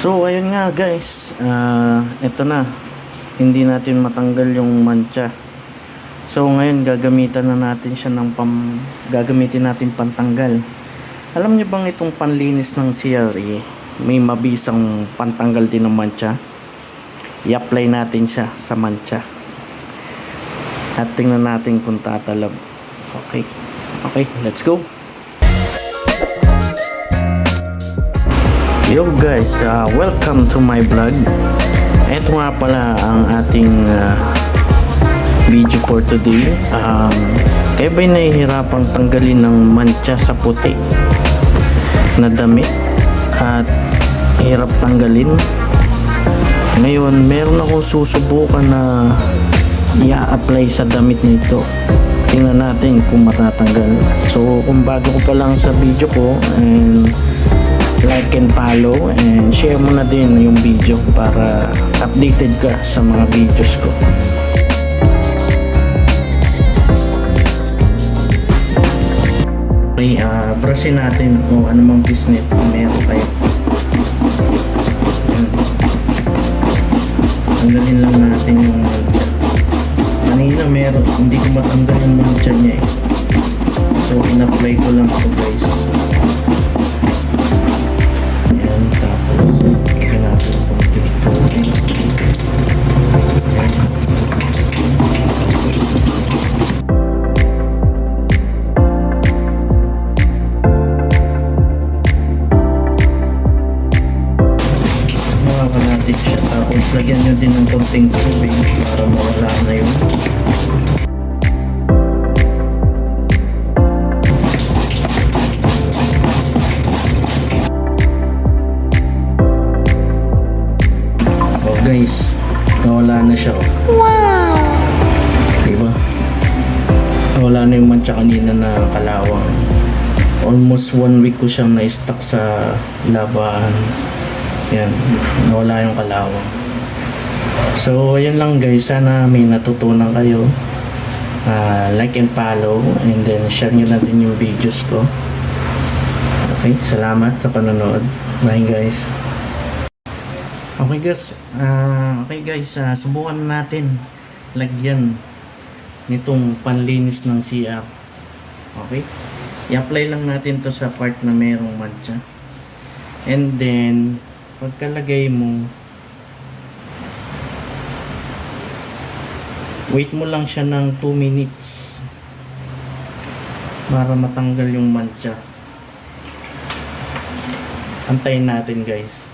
So ayun nga guys, ah ito na. Hindi natin matanggal yung mancha. So ngayon gagamitan na natin siya ng pam gagamitin natin pantanggal. Alam niyo bang itong panlinis ng CRE may mabisang pantanggal din ng mancha? I-apply natin siya sa mancha. At tingnan natin kung tatalab. Okay. Okay, let's go. Yo guys, uh, welcome to my vlog. Ito nga pala ang ating uh, video for today. Um, kayo ba'y nahihirapang tanggalin ng mancha sa puti na dami at hirap tanggalin? Ngayon, meron akong susubukan na i-apply sa damit nito. Tingnan natin kung matatanggal. So, kung bago ko pa lang sa video ko and like and follow and share mo na din yung video para updated ka sa mga videos ko. Okay, uh, brushin natin kung ano mang business kung meron kayo. Tanggalin lang natin yung mancha. Kanina meron, hindi ko matanggal yung mancha niya eh. So, in-apply ko lang ito Makakanatik siya. Tapos lagyan nyo din ng konting tubig para mawala na yun. Oh guys, nawala na siya. Oh. Wow! Diba? Nawala na yung mancha kanina na kalawang. Almost one week ko siyang na-stuck sa labahan. Yan, nawala yung kalawang. So, yun lang guys. Sana may natutunan kayo. Ah, like and follow and then share nyo na din yung videos ko. Okay, salamat sa panonood. Bye guys. Okay guys, ah okay guys, ah, subukan natin lagyan nitong panlinis ng CR. Okay? I-apply lang natin to sa part na merong mancha. And then, pagkalagay mo, wait mo lang siya ng 2 minutes para matanggal yung mancha. Antayin natin guys.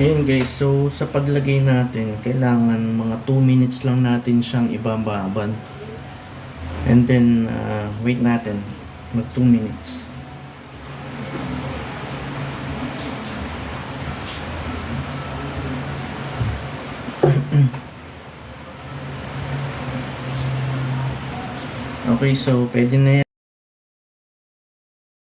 Ayan guys, so sa paglagay natin, kailangan mga 2 minutes lang natin siyang ibababad. And then, uh, wait natin, mag 2 minutes. Okay, so pwede na yan.